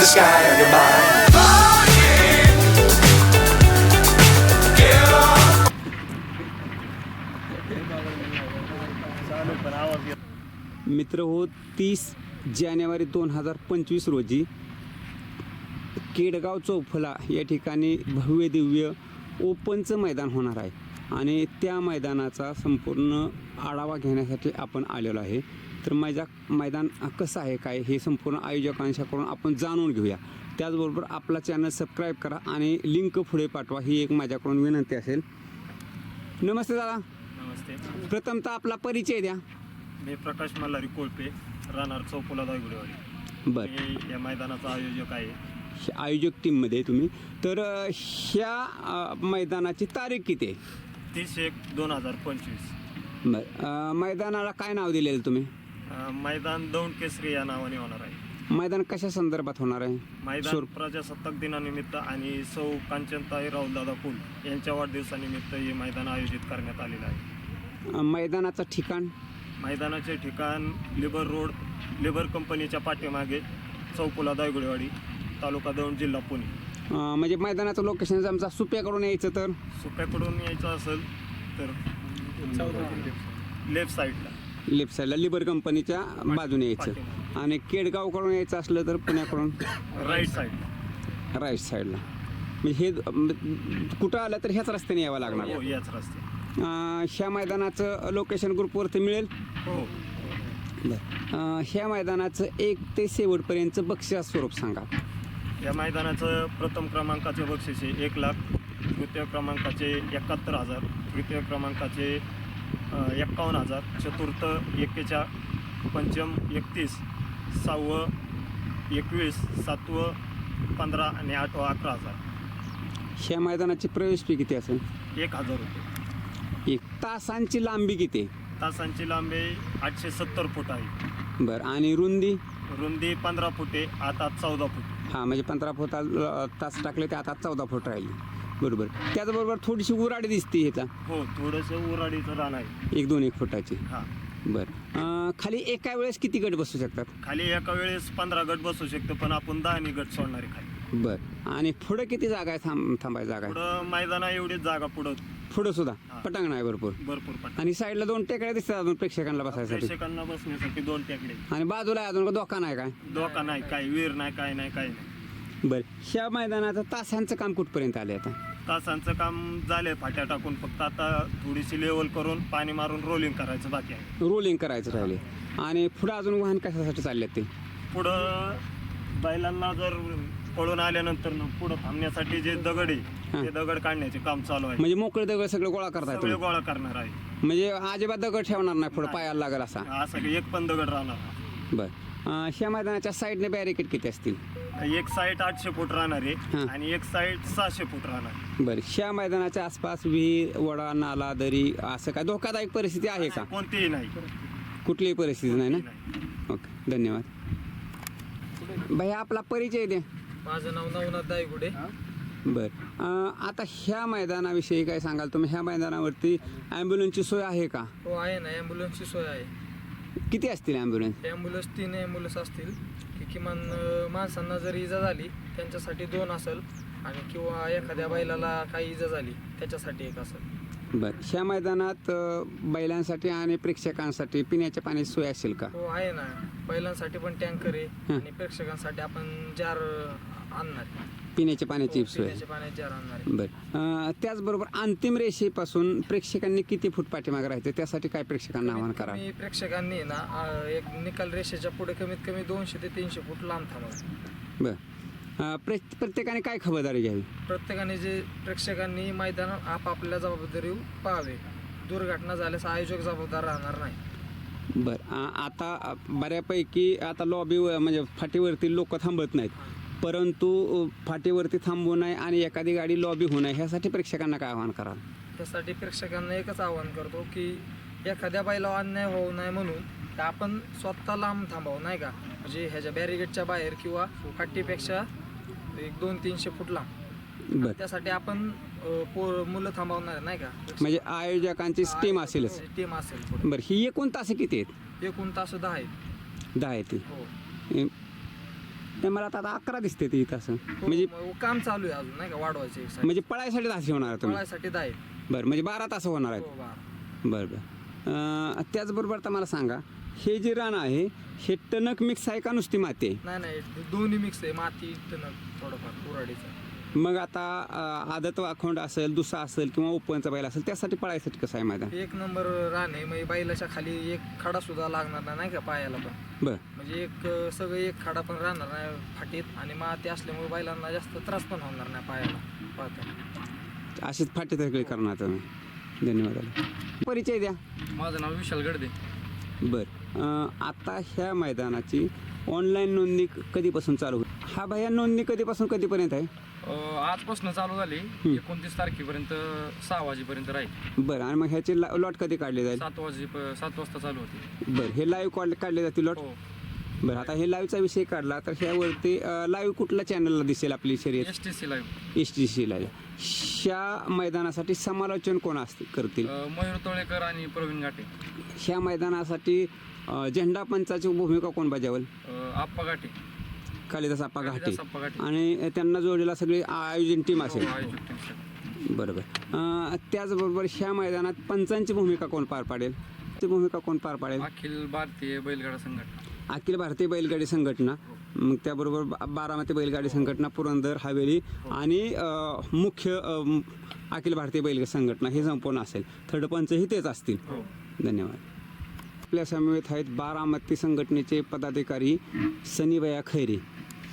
The sky on your mind. मित्र हो तीस जानेवारी दोन हजार पंचवीस रोजी केडगाव चौफला या ठिकाणी भव्य दिव्य ओपनचं मैदान होणार आहे आणि त्या मैदानाचा संपूर्ण आढावा घेण्यासाठी आपण आलेलो आहे. तर मैजा मैदान कसं आहे काय हे संपूर्ण आयोजकांच्याकडून आपण जाणून घेऊया. त्याचबरोबर आपला चॅनल सबस्क्राईब करा आणि लिंक पुढे पाठवा ही एक माझ्याकडून विनंती असेल. नमस्ते दादा. नमस्ते. प्रथमतः आपला परिचय द्या. मी प्रकाश मल्हारी कोळपे राहणार चौफुला दायगुडेवाडी. बरं. या मैदानाचा आयोजक आहे. आयोजक टीममध्ये तुम्ही. तर ह्या मैदानाची तारीख किती आहे? तीस एक दोन हजार पंचवीस. बरं अ, मैदानाला काय नाव दिलेलं तुम्ही? अं, मैदान दौंड केसरी या नावाने होणार आहे. मैदान कशा संदर्भात होणार आहे? मैदान प्रजासत्ताक दिनानिमित्त आणि सौ कांचनताई राहुलदादा कुल यांच्या वाढदिवसानिमित्त हे मैदान आयोजित करण्यात आलेलं आहे. अ, मैदानाचं ठिकाण? मैदानाचे ठिकाण लिबर रोड लिबर कंपनीच्या पाठीमागे चौफुला दायगुडेवाडी तालुका दौंड जिल्हा पुणे. अ, म्हणजे मैदानाचं लोकेशन आमचा सुप्याकडून यायचं तर? सुप्याकडून यायचं असेल तर लेफ्ट साईडला. लेफ्ट साईडला लिबर कंपनीच्या बाजूने यायचं. आणि केडगावकडून यायचं असलं तर पुण्याकडून? राईट साईडला राईट साईडला. म्हणजे हे अ, म, कुठं आलं तर ह्याच रस्त्याने यावं लागणार. हो याच अ, ह्या मैदानाचं लोकेशन ग्रुपवरती मिळेल? हो. अ, ह्या मैदानाचं एक ते शेवटपर्यंतचं बक्षीस स्वरूप सांगा. या मैदानाचं प्रथम क्रमांकाचे बक्षीस आहे एक लाख द्वितीय क्रमांकाचे एकाहत्तर हजार तृतीय क्रमांकाचे एक्कावन्न हजार चतुर्थ एकेच्या पंचम एकतीस सहावं एकवीस सातवं पंधरा आणि आठवं अकरा हजार. ह्या मैदानाची प्रवेश फी किती असेल? एक हजार रुपये. एक. तासांची लांबी किती? तासांची लांबी आठशे सत्तर फूट आहे. बरं आणि रुंदी? रुंदी पंधरा फुटे आता चौदा फूट. हां म्हणजे पंधरा फूट तास टाकले ते आता चौदा फूट राहिली. बरोबर. त्याचबरोबर थोडीशी उराडी दिसते ह्याचा. हो थोडंसं उराडीचं रान आहे. एक दोन एक फुटाची. हां. बरं. खाली एका वेळेस किती गट बसू शकतात? खाली एका वेळेस पंधरा गट बसू शकतो पण आपण दहानी गट सोडणारे खाली. बरं. आणि पुढं किती जागा आहे थांब थांबायची जागा आहे? पुढं मैदाना एवढीच जागा पुढं पुढं सुद्धा. हां. पटांगण आहे भरपूर. भरपूर आणि साईडला दोन टेकड्या दिसतात अजून प्रेक्षकांना बसायसाठी. प्रेक्षकांना बसण्यासाठी दोन टेकडे. आणि बाजूला आहे अजून का धोका नाही काय? धोका नाही काय वीर नाही काय नाही काय नाही. बरं ह्या मैदानाचं तासांचं काम कुठपर्यंत आलं आता? तासांचं काम झालंय फाट्या टाकून फक्त आता थोडीशी लेवल करून पाणी मारून रोलिंग करायचं बाकी आहे. रोलिंग करायचं राहिले. आणि पुढं अजून वाहन कशासाठी चालले ते? पुढं बैलांना जर पळून आल्यानंतर पुढं थांबण्यासाठी जे दगड. आहे ते दगड काढण्याचे काम चालू आहे. म्हणजे मोकळे दगड सगळं गोळा करताय सगळे तुम्ही? गोळा करणार आहे. म्हणजे अजिबात दगड ठेवणार नाही पुढं पायाला लागेल असा? असं काही एक पण दगड राहणार बरं. अं, ह्या मैदानाच्या साईडने बॅरिकेड किती असतील? एक साईड आठशे फूट राहणार हां. आहे आणि एक साईड सहाशे फूट राहणार बरं ह्या मैदानाच्या आसपास विहीर वडा नाला दरी असं काय धोकादायक परिस्थिती आहे का? कोणतीही नाही. कुठलीही परिस्थिती नाही ना. ओके धन्यवाद. भैया आपला परिचय द्या माझं नाव नवनाथ दायगुडे. बरं. अं, आता ह्या मैदानाविषयी काय सांगाल तुम्ही? ह्या मैदानावरती ॲम्ब्युलन्सची सोय आहे का? हो आहे ना. ॲम्ब्युलन्सची सोय आहे. किती असतील ॲम्ब्युलन्स? ॲम्ब्युलन्स तीन ॲम्ब्युलन्स असतील. की किमान अं, माणसांना जर इजा झाली त्यांच्यासाठी दोन असेल. आणि किंवा एखाद्या बैलाला काही इजा झाली त्याच्यासाठी एक असेल. बरं. ह्या मैदानात अं, बैलांसाठी आणि प्रेक्षकांसाठी पिण्याच्या पाण्याची सोय असेल का? हो आहे ना. बैलांसाठी पण टँकर आहे. आणि प्रेक्षकांसाठी आपण जार आणणार. पिण्याच्या पाण्याची हो, सोय. पिण्याच्या पाण्याची जार आणणार आहे. बरं. अं, त्याचबरोबर अंतिम रेषेपासून प्रेक्षकांनी किती फूट पाठीमागे राहायचं? त्यासाठी काय प्रेक्षकांना आवाहन करा. कमी प्रेक्षकांनी ना एक निकाल रेषेच्या पुढे कमीत कमी दोनशे ते तीनशे फूट लांब थांबावं. बरं. प्रे प्रत्येकाने काय खबरदारी घ्यावी? प्रत्येकाने जे प्रेक्षकांनी मैदान आपापल्या जबाबदारी पाहावे. दुर्घटना झाल्यास आयोजक जबाबदार राहणार नाही. बरं आ- आता बऱ्यापैकी आता लॉबी म्हणजे फाटीवरती लोक थांबत नाहीत. परंतु अ, फाटीवरती थांबू नये आणि एखादी गाडी लॉबी होऊ नये ह्यासाठी प्रेक्षकांना काय आवाहन करा त्यासाठी प्रेक्षकांना एकच आवाहन करतो की एखाद्या बाईला अन्याय होऊ नये म्हणून आपण स्वतः लांब थांबावं नाही का? म्हणजे ह्याच्या बॅरिगेटच्या बाहेर किंवा फाटीपेक्षा एक दोन तीनशे फूट लांब. बरं. त्यासाठी आपण अ, पोर मुलं थांबवणार नाही का? म्हणजे आयोजकांची टीम असेलच. टीम असेल पुढे. बरं ही एकूण तास किती आहेत? एकूण तास दहा आहेत. दहा आहे ती हो मला आता आता अकरा दिसते ती तास. हो, म्हणजे मग काम चालू आहे अजून नाही का वाढवायचे म्हणजे पळायसाठी तास होणार आहे तुम्ही? पळायसाठी दहा आहेत. बरं म्हणजे बारा तास होणार आहेत. हो बरं. बरं अं, त्याचबरोबर आता मला सांगा हे जे रान आहे हे टणक मिक्स आहे का नुसती माती आहे? नाही नाही दोन्ही मिक्स आहे माती टणक थोडंफार कुराडीचं मग आता अं, आदत वाखोंड असेल दुसा असेल किंवा ओपनचा बैल असेल त्यासाठी पळायसाठी कसं आहे मैदान? एक नंबर रान आहे म्हणजे बैलाच्या खाली एक खडा सुद्धा लागणार नाही, नाही का पायाला पण? बरं. म्हणजे एक अं, सगळं एक खडा पण राहणार नाही फाटीत आणि माती असल्यामुळे बैलांना जास्त त्रास पण होणार नाही पायाला पाहताना अशीच फाटी तकडी करणार तुम्ही धन्यवाद परिचय द्या. माझं नाव विशाल गडदे. बरं. आता ह्या मैदानाची ऑनलाईन नोंदणी कधीपासून चालू होईल? हा भैया नोंदणी कधीपासून कधीपर्यंत आहे? आजपासून चालू झाली. एकोणतीस तारखेपर्यंत सहा वाजेपर्यंत राहील. बरं आणि मग ह्याची लॉट कधी काढली जाईल? सात वाजे सात वाजता चालू होती. बरं हे लाईव्ह काढ काढले जातील लॉट हो. बरं आता हे लाईव्हचा विषय काढला तर ह्यावरती लाईव्ह कुठल्या चॅनलला दिसेल आपली शर्यत? S T C live S T C live ह्या मैदानासाठी समालोचन कोण असते करतील? मयूर तोळेकर आणि प्रवीण घाटे. ह्या मैदानासाठी अं, झेंडा पंचाची भूमिका कोण बजावेल? अं, आप्पा घाटे. कालिदास आप्पा घाटे. कालिदास आप्पा घाटे. आणि त्यांना जोडलेला सगळी आयोजन टीम हो, असेल. आयोजक. बरोबर. अं, त्याचबरोबर ह्या मैदानात पंचांची भूमिका कोण पार पाडेल? ती भूमिका कोण पार पाडेल? अखिल भारतीय बैलगाडा संघटना. अखिल भारतीय बैलगाडी संघटना मग त्याबरोबर बा- बारामती बैलगाडी संघटना पुरंदर हवेली आणि अं, मुख्य अं, अखिल भारतीय बैलगाडी संघटना हे संपूर्ण असेल. थर्ड पंचही तेच असतील. हो. धन्यवाद. आपल्या समवेत आहेत बारामती संघटनेचे पदाधिकारी सनी खैरे.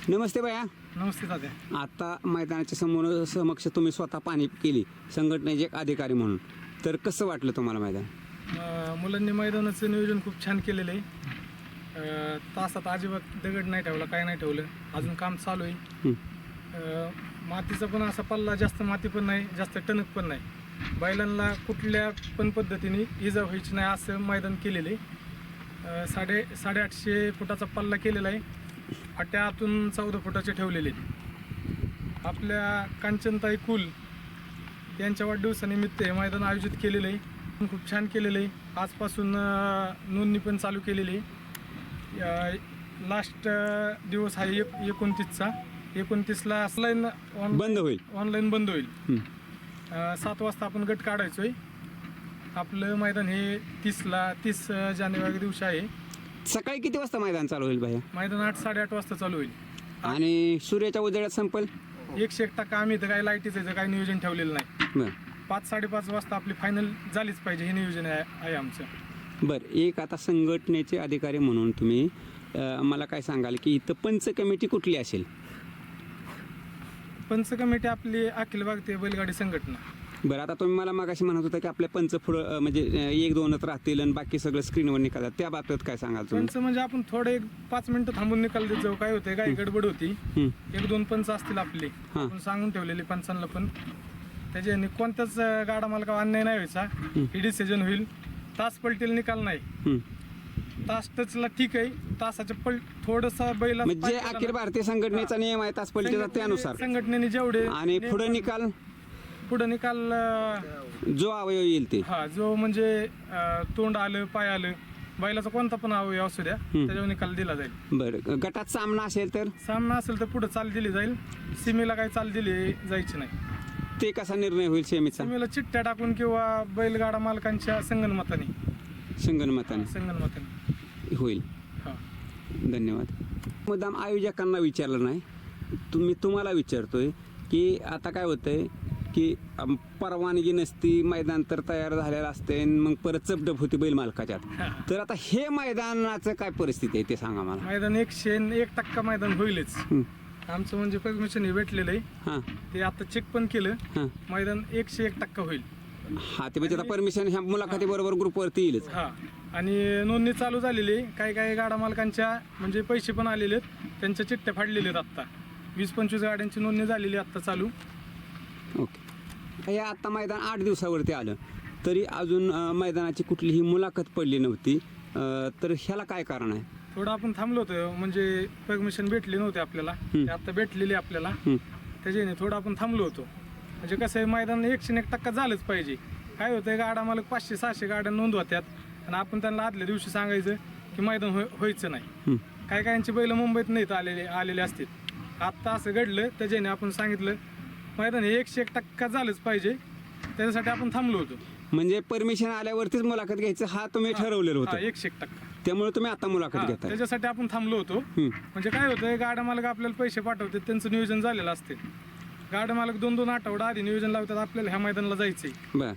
नमस्ते बया नमस्ते दादा. आता मैदानाच्या समोर समक्ष तुम्ही स्वतः पाणी केली संघटनेचे एक अधिकारी म्हणून. तर कसं वाटलं तुम्हाला मैदान? अं, मुलांनी मैदानाचं नियोजन खूप छान केलेलं आहे. तासात अजिबात दगड नाही ठेवला काय नाही ठेवलं. अजून काम चालू आहे. हं. अं, मातीचा पण असा पल्ला जास्त माती पण नाही जास्त टणक पण नाही. बैलांना कुठल्या पण पद्धतीने इजा व्हायची नाही असं मैदान केलेलं साडे साडेआठशे फुटाचा पल्ला केलेला आहे. फाट्या आतून चौदा फुटाचे ठेवलेले आपल्या कांचनताई कुल यांच्या वाढदिवसानिमित्त हे मैदान आयोजित केलेलं आहे. खूप छान केलेलं आहे. आजपासून अं, नोंदणी पण चालू केलेली आहे. लास्ट दिवस आहे एक एकोणतीसचा. एकोणतीसला ऑनलाईन बंद होईल. ऑनलाईन बंद होईल. सात वाजता आपण गट काढायचोय. आपलं मैदान हे तीसला तीस जानेवारी दिवशी आहे. सकाळी किती वाजता मैदान चालू होईल भैया? मैदान आठ साडेआठ वाजता चालू होईल. आणि सूर्याच्या उजेडात संपल? एकशे एक टक्का आम्ही इथं काही लाईटीचं काही नियोजन ठेवलेलं नाही. पाच साडेपाच वाजता आपली फायनल झालीच पाहिजे हे नियोजन आहे आहे आमचं. बरं एक आता संघटनेचे अधिकारी म्हणून तुम्ही मला काय सांगाल की इथं पंच कमिटी कुठली असेल? पंच कमिटी आपली अखिल भारतीय बैलगाडी संघटना. बरं आता तुम्ही मला मागाशी म्हणत होता की आपल्या पंच पुढं म्हणजे एक दोनच राहतील आणि बाकी सगळं स्क्रीनवर निघालं त्या बाबतीत काय सांगाल तुम्ही? पंच म्हणजे आपण थोडे एक पाच मिनिटं थांबून निकाल देत जाऊ काय होते काय गडबड होती. एक दोन पंच असतील आपले. आपण सांगून ठेवलेले पंचांना पण. त्याच्याने कोणत्याच गाडा मालका अन्याय नाही व्हायचा. ही डिसिजन होईल. तास पलटेल निकाल नाही. तास टचला ठीक आहे. तासाच्या पल थोडसा बैला म्हणजे अखिल भारतीय संघटनेचा नियम आहे तास पलटीचा त्यानुसार. संघटनेने जेवढे आणि पुढे निकाल? पुढे निकाल जो अवयव येईल ते. हा जो म्हणजे अं, तोंड आलं पाय आलं बैलाचा कोणता पण अवयव असू द्या त्याच्यावर निकाल दिला जाईल. बरं गटात सामना असेल तर? सामना असेल तर पुढे चाल दिली जाईल. सीमेला काही चाल दिली जायची नाही. ते कसा निर्णय होईल सेमीचा सीमेला चिठ्ठ्या टाकून किंवा बैलगाडा मालकांच्या संगणमताने संगणमताने संगणमताने होईल. हा. धन्यवाद. मुद्दाम आयोजकांना विचारलं नाही. तुम्ही तुम्हाला विचारतोय की आता काय होतंय की अम, परवानगी नसती मैदान तर तयार झालेलं असते आणि मग परत चपडप होती बैल मालकाच्यात. तर आता हे मैदानाचं काय परिस्थिती आहे ते सांगा मला. मैदान एकशे एक टक्का मैदान होईलच. आमचं म्हणजे परमिशन हे भेटलेलं आहे. हां. ते आता चेक पण केलं. हां. मैदान एकशे एक टक्का होईल. हा ते म्हणजे आता परमिशन ह्या मुलाखती बरोबर ग्रुपवरती येईलच. हा. आणि नोंदणी चालू झालेली आहे. काही काही गाडा मालकांच्या म्हणजे पैसे पण आलेले आहेत. त्यांच्या चिठ्ठ्या फाडलेल्या आहेत आत्ता. वीस पंचवीस गाड्यांची नोंदणी झालेली आहे आत्ता चालू. ओके. हे आता मैदान आठ दिवसावरती आलं. तरी अजून अं, मैदानाची कुठलीही मुलाखत पडली नव्हती. अं, तर ह्याला काय कारण आहे? थोडं आपण थांबलो होतो म्हणजे परमिशन भेटली नव्हती आपल्याला. ते आता भेटलेली आहे आपल्याला. हं. त्याच्याने थोडं आपण थांबलो होतो. म्हणजे कसं आहे मैदान एकशे एक टक्का झालंच पाहिजे. काय होतं गाडा मालक पाचशे सहाशे गाड्या नोंदवत्यात आणि आपण त्यांना आदल्या दिवशी सांगायचं की मैदान होय व्हायचं नाही. हं. काय कायांची बैल मुंबईत नाहीत आलेले आलेले असतील. आत्ता असं घडलं त्याच्याने आपण सांगितलं मैदान हे एकशे एक टक्का झालंच पाहिजे. त्याच्यासाठी आपण थांबलो होतो. म्हणजे परमिशन आल्यावरतीच मुलाखत घ्यायचं हा तुम्ही ठरवलेलं हा होतं. एकशे एक टक्का. त्यामुळे तुम्ही आता हा, मुलाखत घेताय. त्याच्यासाठी आपण थांबलो होतो. म्हणजे काय होतं गाड्या मालक आपल्याला पैसे पाठवतात त्यांचं नियोजन झालेलं असते. गाड्या मालक दोन दोन आठवडा आधी नियोजन लावतात आपल्याला ह्या मैदानाला जायचंय. बर.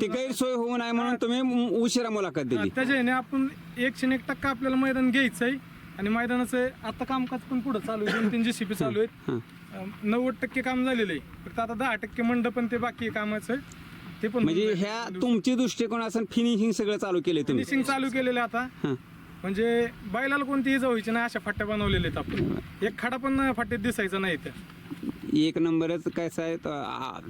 ती गैरसोय होऊ नये म्हणून तुम्ही मु- उशिरा मुलाखत दिली. त्याच्याने आपण एकशे एक टक्का आपल्याला मैदान घ्यायचंय. आणि मैदानाचं आता कामकाज पण पुढं चालू आहे दोन तीन जीसीपी चालू आहेत. हां. अं, नव्वद टक्के काम झालेलं आहे. फक्त आता दहा टक्के मंडपन ते बाकी आहे कामाचं. ते पण म्हणजे ह्या तुमची दृष्टिकोन असं फिनिशिंग सगळं चालू केले तुम्ही. फिनिशिंग चालू केलेलं आहे आता. हां. म्हणजे बैलाला कोणती इजा व्हायची नाही अशा फाट्या बनवलेल्या आहेत आपण. एक खडा पण फाट्यात दिसायचा नाही इथं. एक नंबरच कसं आहे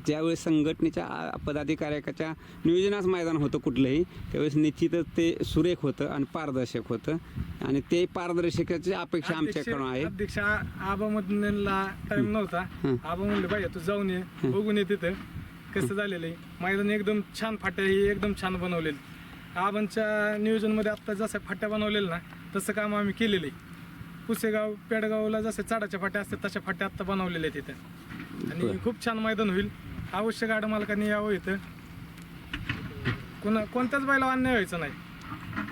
ज्यावेळेस संघटनेच्या आ, पदाधिकाऱ्याच्या नियोजनास मैदान होतं कुठलंही त्यावेळेस निश्चितच ते सुरेख होतं आणि पारदर्शक होतं. आणि ते पारदर्शकाची अपेक्षा आमच्याकडून आहे. अध्यक्ष आबा मधला टाइम नव्हता. आबा म्हणले पाहिजे तू जाऊन ये बघून ये तिथं कसं झालेलं आहे. मैदान एकदम छान फाट्या ही एकदम छान बनवलेली. आबांच्या नियोजनमध्ये आत्ता जसं फाट्या बनवलेल्या ना तसं काम आम्ही केलेलं. आहे पुसेगाव पेडगावला जसे चाडाच्या फाट्या असतात तशा फाट्या आत्ता बनवलेल्या आहेत तिथं आणि खूप छान मैदान होईल. अवश्य गाड्या मालकांनी यावं इथं. कुणा कोणत्याच बैला अन्याय व्हायचा नाही.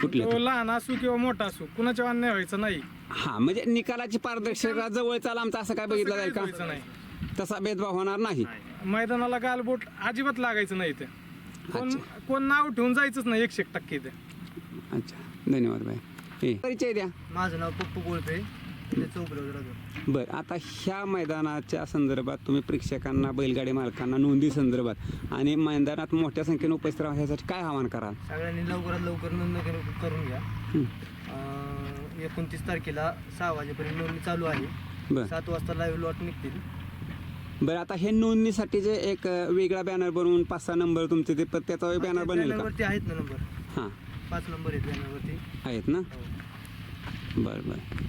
कुठल्या तो लहान असू किंवा मोठा असू कुणाच्या अन्याय व्हायचा नाही. हा म्हणजे निकालाची पारदर्शकता जवळचा आमचा असं काय बघितलं जाईल का? नाही. तसा भेदभाव होणार नाही. मैदानाला गालबोट अजिबात लागायचं नाही इथे. कोण कोण नाव ठेवून जायचंच नाही एकशे एक टक्के इथे. अच्छा. धन्यवाद भाई हे परिचय द्या. माझं नाव पप्पू गोळपे ते चौकलं राहतो. बरं आता ह्या मैदानाच्या संदर्भात तुम्ही प्रेक्षकांना बैलगाडी मालकांना नोंदी संदर्भात आणि मैदानात मोठ्या संख्येने उपस्थित राहण्यासाठी काय आवाहन कराल? सगळ्यांनी लवकरात लवकर नोंदणी करू- करून घ्या. हं. अं, एकोणतीस तारखेला सहा वाजेपर्यंत नोंदणी चालू आहे. बरं. सात वाजता लाईव्ह लॉट निघतील. बरं आता हे नोंदणीसाठी जे एक वेगळा बॅनर बनवून पाच सहा नंबर तुमचे ते पण त्याचा बॅनर बनेल का? आहेत ना नंबर हां. पाच नंबर आहेत बॅनरवरती आहेत ना? हो. बरं बरं.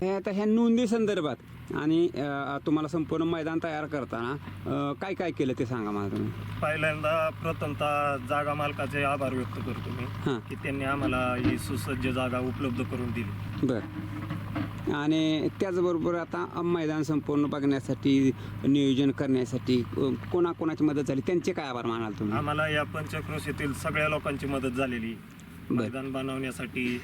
हे आता ह्या नोंदी संदर्भात आणि तुम्हाला संपूर्ण मैदान तयार करताना काय काय केलं ते सांगा मला तुम्ही. पहिल्यांदा प्रथमतः जागा मालकाचे आभार व्यक्त करतो मी हां. की त्यांनी आम्हाला ही सुसज्ज जागा उपलब्ध करून दिली. बरं. आणि त्याचबरोबर आता मैदान संपूर्ण बघण्यासाठी नियोजन करण्यासाठी कोणाकोणाची मदत झाली? त्यांचे काय आभार मानाल तुम्ही? आम्हाला या पंचक्रोशीतील सगळ्या लोकांची मदत झालेली. मैदान बनवण्यासाठी.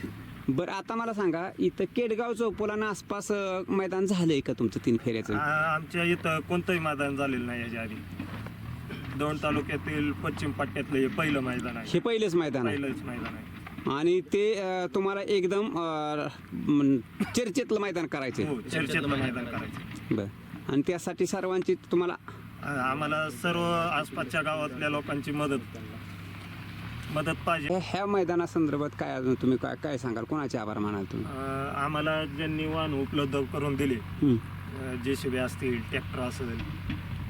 बरं आता मला सांगा इथं केडगाव चौपोलानं आसपास अ, मैदान झालंय का तुमचं तीन फेऱ्याचं? आमच्या इथं कोणतंही मैदान झालेलं नाही याच्या आधी दोन तालुक्यातील पश्चिम पट्ट्यातलं हे पहिलं मैदान आहे. हे पहिलेच मैदान आहे. पहिलंच मैदान आहे. आणि ते अ, तुम्हाला एकदम अ, चर्चेतलं मैदान करायचं हो चर्चेतलं मैदान करायचं बरं. आणि त्यासाठी सर्वांची तुम्हाला आ- आम्हाला सर्व आसपासच्या गावातल्या लोकांची मदत मदत पाहिजे. ह्या- ह्या मैदानासंदर्भात काय अजून तुम्ही काय काय सांगाल? कोणाचे आभार मानाल तुम्ही? अ, आम्हाला ज्यांनी वाहन उपलब्ध करून दिले हं, जे सी बी असतील ट्रॅक्टर असेल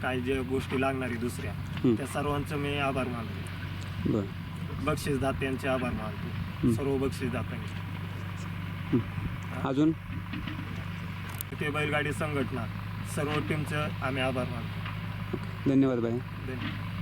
काय ज्या गोष्टी लागणारी दुसऱ्या हं. त्या सर्वांचं मी आभार मानतो. बरं. बक्षीसदात्यांचे आभार मानतो. सर्व बक्षीसदात्यांचे अजून? ते बैलगाडी संघटना सर्व टीमचं आम्ही आभार मानतो. धन्यवाद बाई. धन्यवाद.